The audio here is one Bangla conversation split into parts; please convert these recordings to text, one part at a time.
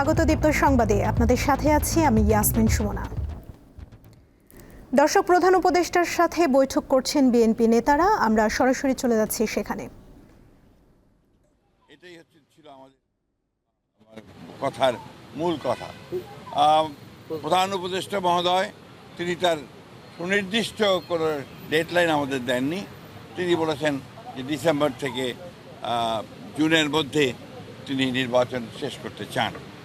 স্বাগত দীপ্ত সংবাদে। আপনাদের সাথে আছি আমি ইয়াসমিন সুমনা। দর্শক, প্রধান উপদেষ্টার সাথে বৈঠক করছেন বিএনপি নেতারা। আমরা সরাসরি চলে যাচ্ছি সেখানে। এটাই হচ্ছে ছিল আমাদের কথার মূল কথা। প্রধান উপদেষ্টা মহোদয়, তিনি তার সুনির্দিষ্ট কোনো ডেডলাইন আমাদের দেননি। তিনি বলেছেন যে ডিসেম্বর থেকে জুনের মধ্যে তিনি নির্বাচন শেষ করতে চান।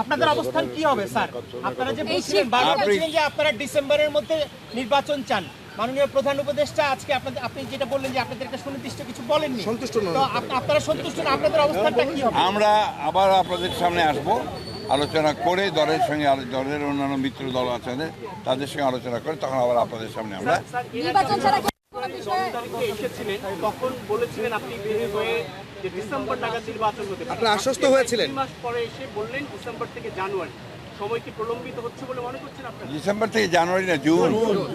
আপনাদের অবস্থান কি হবে স্যার? আপনারা যে বলছিলেন বারবার বলছিলেন যে আপনারা ডিসেম্বরের মধ্যে নির্বাচন চান। মাননীয় প্রধান উপদেষ্টা আজকে আপনাদের আপনি যেটা বললেন যে আপনাদের একটা সুনির্দিষ্ট কিছু বলেননি। সন্তুষ্ট নন। তো আপনারা সন্তুষ্ট না আপনাদের অবস্থানটা কি হবে? আমরা আবার আপনাদের সামনে আসব আলোচনা করে দলের সঙ্গে দলের অন্যান্য মিত্র দল আছে তাদের সঙ্গে আলোচনা করে তখন আবার আপনাদের সামনে আমরা নির্বাচন ছাড়া কি কোনো বিষয়ে তারিখে এসেছিলেন তখন বলেছিলেন আপনি বের হয়ে যে ডিসেম্বর নাগাদ নির্বাচন হতে পারে। আপনি আশ্বস্ত হয়েছিলেন? মাস পরে এসে বললেন ডিসেম্বর থেকে জানুয়ারি। সময় কি প্রলম্বিত হচ্ছে বলে মনে করছেন আপনারা? ডিসেম্বর থেকে জানুয়ারি না জুন।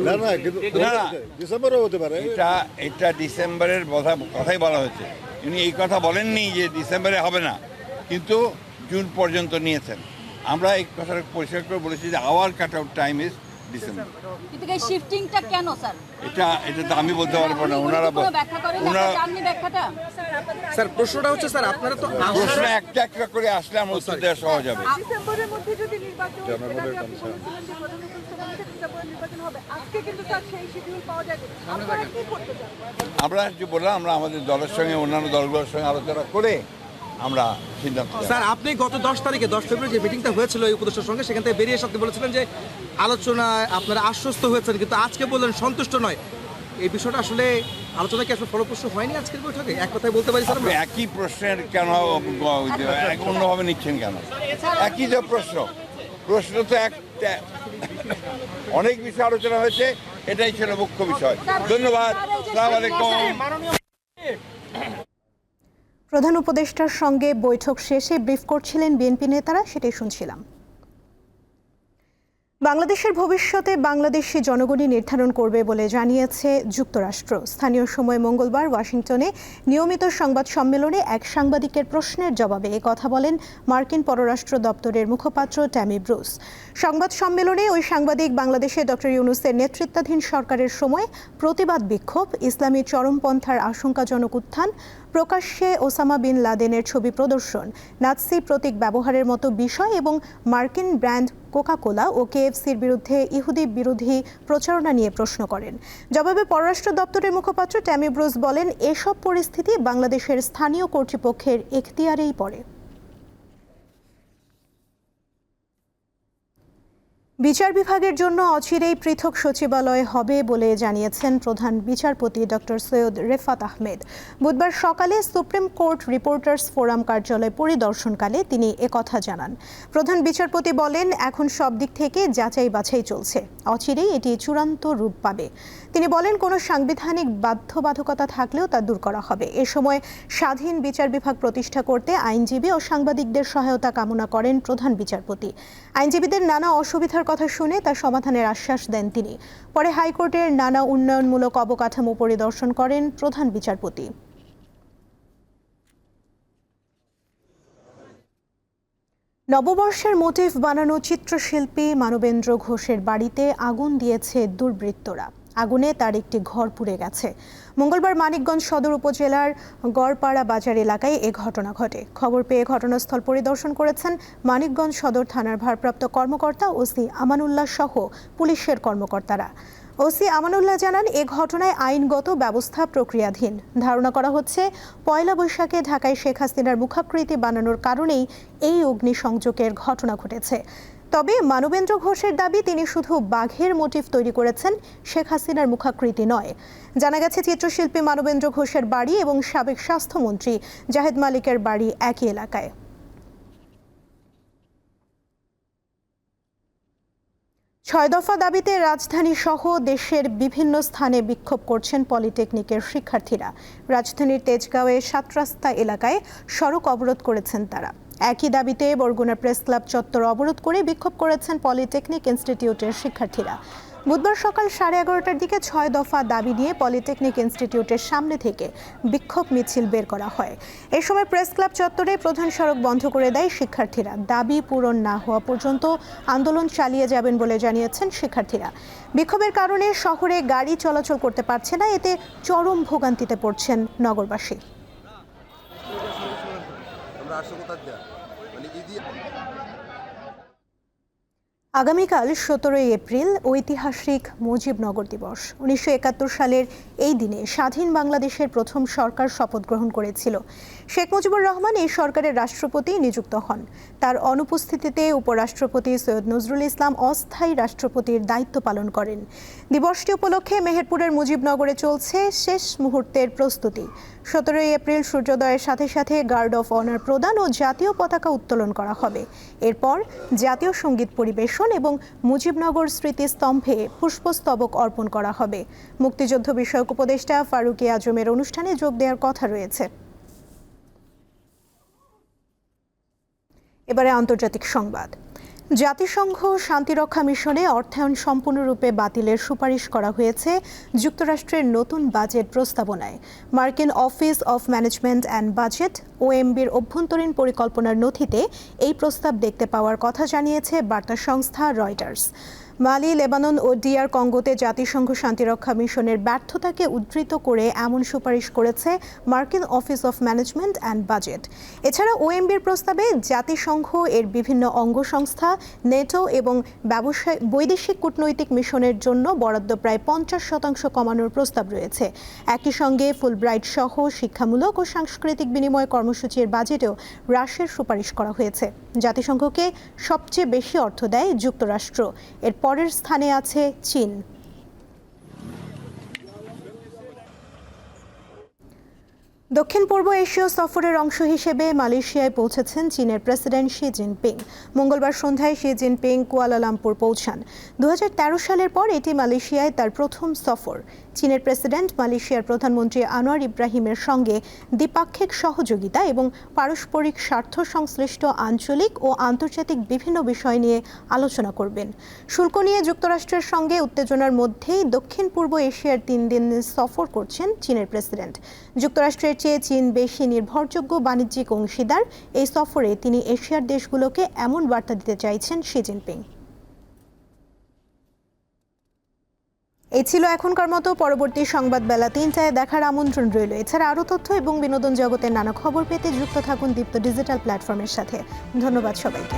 না না কিন্তু না, না। ডিসেম্বরও হতে পারে। এটা এটা ডিসেম্বরের কথা কথাই বলা হয়েছে উনি এই কথা বলেননি যে ডিসেম্বরে হবে না কিন্তু জুন পর্যন্ত নিয়েছেন। আমরা এই কথাটা পরিষ্কার করে বলেছি যে our cut out time is December কিন্তু এই শিফটিংটা কেন স্যার? এটা এটা তো আমি বলতে পারব না ওনারা বল- ওনারা ব্যাখ্যাটা? স্যার প্রশ্নটা হচ্ছে স্যার আপনারা তো প্রশ্ন একটা একটা করে আসলে আমার উত্তর দেওয়া সহজ হবে। ডিসেম্বরের মধ্যে যদি নির্বাচন আমরা যে বললাম আমরা আমাদের দলের সঙ্গে অন্যান্য দলগুলোর সঙ্গে আলোচনা করে আমরা সিদ্ধান্ত স্যার আপনি গত দশ তারিখে দশ ফেব্রুয়ারি যে মিটিংটা হয়েছিল এই উপদেষ্টার সঙ্গে সেখান থেকে বেরিয়ে এসে আপনি বলেছিলেন যে আলোচনায় আপনারা আশ্বস্ত হয়েছেন কিন্তু আজকে বললেন সন্তুষ্ট নয়। এই বিষয়টা আসলে আলোচনা কি আসলে ফলপ্রসূ হয়নি আজকের বৈঠকে? এক কথায় বলতে পারি স্যার একই প্রশ্নের কেন অন্যভাবে নিচ্ছেন কেন? একই যে প্রশ্ন প্রশ্ন তো এক অনেক বিষয় আলোচনা হয়েছে এটাই ছিল মুখ্য বিষয়। ধন্যবাদ সালাম আলাইকুম। প্রধান উপদেষ্টার সঙ্গে বৈঠক শেষে ব্রিফ করছিলেন বিএনপি নেতারা সেটাই শুনছিলাম। বাংলাদেশের ভবিষ্যতে বাংলাদেশি জনগণই নির্ধারণ করবে বলে জানিয়েছে যুক্তরাষ্ট্র। স্থানীয় সময় মঙ্গলবার ওয়াশিংটনে নিয়মিত সংবাদ সম্মেলনে এক সাংবাদিকের প্রশ্নের জবাবে কথা বলেন মার্কিন পররাষ্ট্র দপ্তরের মুখপাত্র ট্যামি ব্রুস। সংবাদ সম্মেলনে ওই সাংবাদিক বাংলাদেশে ডক্টর ইউনুসের নেতৃত্বাধীন সরকারের সময় প্রতিবাদ বিক্ষোভ, ইসলামী চরমপন্থার আশঙ্কাজনক উত্থান, প্রকাশ্যে ওসামা বিন লাদেনের ছবি প্রদর্শন, নাৎসি প্রতীক ব্যবহারের মতো বিষয় এবং মার্কিন ব্র্যান্ড কোকাকোলা ও কেএফসির বিরুদ্ধে ইহুদি বিরোধী প্রচারণা নিয়ে প্রশ্ন করেন। জবাবে পররাষ্ট্র দপ্তরের মুখপাত্র ট্যামি ব্রুস বলেন, এসব পরিস্থিতি বাংলাদেশের স্থানীয় কর্তৃপক্ষের এখতিয়ারেই পড়ে। বিচার বিভাগের জন্য অচিরেই পৃথক সচিবালয় হবে বলে জানিয়েছেন প্রধান বিচারপতি ডক্টর সৈয়দ রেফাত আহমেদ। বুধবার সকালে সুপ্রিম কোর্ট রিপোর্টার্স ফোরাম কার্যালয় পরিদর্শনকালে তিনি একথা জানান। প্রধান বিচারপতি বলেন, এখন সব দিক থেকে যাচাই বাছাই চলছে। অচিরেই এটি চূড়ান্ত রূপ পাবে। তিনি বলেন, কোনো সাংবিধানিক বাধ্যবাধকতা থাকলেও তা দূর করা হবে। এ সময় স্বাধীন বিচার বিভাগ প্রতিষ্ঠা করতে আইনজীবী ও সাংবাদিকদের সহায়তা কামনা করেন প্রধান বিচারপতি। আইনজীবীদের নানা অসুবিধার কথা শুনে তার সমাধানের আশ্বাস দেন তিনি। পরে হাইকোর্টের নানা উন্নয়নমূলক অবকাঠামো পরিদর্শন করেন প্রধান বিচারপতি। নববর্ষের মোটিফ বানানো চিত্রশিল্পী মানবেন্দ্র ঘোষের বাড়িতে আগুন দিয়েছে দুর্বৃত্তরা। আগুনে তার একটি ঘর পুড়ে গেছে। মঙ্গলবার মানিকগঞ্জ সদর উপজেলার গড়পাড়া বাজার এলাকায় এ ঘটনা ঘটে। খবর পেয়ে ঘটনাস্থল পরিদর্শন করেছেন মানিকগঞ্জ সদর থানার ভারপ্রাপ্ত কর্মকর্তা ওসি আমানুল্লাহ সহ পুলিশের কর্মকর্তারা। ওসি আমানুল্লাহ জানান, এ ঘটনায় আইনগত ব্যবস্থা প্রক্রিয়াধীন। ধারণা করা হচ্ছে, পয়লা বৈশাখে ঢাকায় শেখ হাসিনার মুখাকৃতি বানানোর কারণেই এই অগ্নিসংযোগের ঘটনা ঘটেছে। তবে মানবেন্দ্র ঘোষের দাবি, তিনি শুধু বাঘের মোটিভ তৈরি করেছেন, শেখ হাসিনার মুখাকৃতি নয়। জানা গেছে, চিত্রশিল্পী মানবেন্দ্র ঘোষের বাড়ি এবং সাবেক স্বাস্থ্যমন্ত্রী জাহেদ মালিকের বাড়ি একই এলাকায়। ছয় দফা দাবিতে রাজধানী সহ দেশের বিভিন্ন স্থানে বিক্ষোভ করছেন পলিটেকনিকের শিক্ষার্থীরা। রাজধানীর তেজগাঁওয়ে সাত রাস্তা এলাকায় সড়ক অবরোধ করেছেন তারা। একই দাবিতে বরগুনা প্রেস ক্লাব চত্বর অবরোধ করে বিক্ষোভ করেছেন পলিটেকনিক ইনস্টিটিউটের শিক্ষার্থীরা। বুধবার সকাল সাড়ে এগারোটার দিকে ছয় দফা দাবি নিয়ে পলিটেকনিক ইনস্টিটিউটের সামনে থেকে বিক্ষোভ মিছিল বের করা হয়। এ সময় প্রেস ক্লাব চত্বরে প্রধান সড়ক বন্ধ করে দেয় শিক্ষার্থীরা। দাবি পূরণ না হওয়া পর্যন্ত আন্দোলন চালিয়ে যাবেন বলে জানিয়েছেন শিক্ষার্থীরা। বিক্ষোভের কারণে শহরে গাড়ি চলাচল করতে পারছে না, এতে চরম ভোগান্তিতে পড়ছেন নগরবাসী। আগামীকাল সতেরোই এপ্রিল ঐতিহাসিক মুজিবনগর দিবস। উনিশশো একাত্তর সালের এই দিনে স্বাধীন বাংলাদেশের প্রথম সরকার শপথ গ্রহণ করেছিল। শেখ মুজিবুর রহমান এই সরকারের রাষ্ট্রপতি নিযুক্ত হন। তার অনুপস্থিতিতে উপরাষ্ট্রপতি সৈয়দ নজরুল ইসলাম অস্থায়ী রাষ্ট্রপতির দায়িত্ব পালন করেন। দিবসটি উপলক্ষে মেহেরপুরের মুজিবনগরে চলছে শেষ মুহূর্তের প্রস্তুতি। সতেরোই এপ্রিল সূর্যোদয়ের সাথে সাথে গার্ড অফ অনার প্রদান ও জাতীয় পতাকা উত্তোলন করা হবে। এরপর জাতীয় সংগীত পরিবেশন এবং মুজিবনগর স্মৃতিস্তম্ভে পুষ্পস্তবক অর্পণ করা হবে। মুক্তিযুদ্ধ বিষয়ক উপদেষ্টা ফারুকি আজমের অনুষ্ঠানে যোগ দেওয়ার কথা রয়েছে। এবারে আন্তর্জাতিক সংবাদ। জাতিসংঘ শান্তিরক্ষা মিশনে অর্থায়ন সম্পূর্ণরূপে বাতিলের সুপারিশ করা হয়েছে যুক্তরাষ্ট্রের নতুন বাজেট প্রস্তাবনায়। মার্কিন office of management and budget, ওএমবির অভ্যন্তরীণ পরিকল্পনার নথিতে এই প্রস্তাব দেখতে পাওয়ার কথা জানিয়েছে বার্তা সংস্থা রয়টার্স। মালি, লেবানন ও ডিআর কঙ্গোতে জাতিসংঘ শান্তিরক্ষা মিশনের ব্যর্থতাকে উদ্ধৃত করে এমন সুপারিশ করেছে মার্কিন office of management and budget. এছাড়া ওএমবির প্রস্তাবে জাতিসংঘ, এর বিভিন্ন অঙ্গ সংস্থা নেটো এবং ব্যবসায়, বৈদেশিক কূটনৈতিক মিশনের জন্য বরাদ্দ প্রায় পঞ্চাশ শতাংশ কমানোর প্রস্তাব রয়েছে। একই সঙ্গে ফুলব্রাইট সহ শিক্ষামূলক ও সাংস্কৃতিক বিনিময় কর্মসূচির বাজেটেও হ্রাসের সুপারিশ করা হয়েছে। জাতিসংঘকে সবচেয়ে বেশি অর্থ দেয় যুক্তরাষ্ট্র। এর পরের স্থানে আছে চীন। দক্ষিণ পূর্ব এশীয় সফরের অংশ হিসেবে মালয়েশিয়ায় পৌঁছেছেন চীনের প্রেসিডেন্ট শি জিনপিং। মঙ্গলবার সন্ধ্যায় শি জিনপিং কুয়ালালামপুর পৌঁছান। দু হাজার তেরো সালের পর এটি মালয়েশিয়ায় তার প্রথম সফর। চীনের প্রেসিডেন্ট মালয়েশিয়ার প্রধানমন্ত্রী আনোয়ার ইব্রাহিমের সঙ্গে দ্বিপাক্ষিক সহযোগিতা এবং পারস্পরিক স্বার্থ সংশ্লিষ্ট আঞ্চলিক ও আন্তর্জাতিক বিভিন্ন বিষয় নিয়ে আলোচনা করবেন। শুল্ক নিয়ে যুক্তরাষ্ট্রের সঙ্গে উত্তেজনার মধ্যেই দক্ষিণ পূর্ব এশিয়ার তিন দিন সফর করছেন চীনের প্রেসিডেন্ট। যুক্তরাষ্ট্রের চেয়ে চীন বেশি নির্ভরযোগ্য বাণিজ্যিক অংশীদার। এই সফরে তিনি এশিয়ার দেশগুলোকে এমন বার্তা দিতে চাইছেন শি জিনপিং। এই ছিল এখনকার মতো। পরবর্তী সংবাদ বেলা তিনটায় দেখার আমন্ত্রণ রইল। এছাড়া আরও তথ্য এবং বিনোদন জগতের নানা খবর পেতে যুক্ত থাকুন দীপ্ত ডিজিটাল প্ল্যাটফর্মের সাথে। ধন্যবাদ সবাইকে।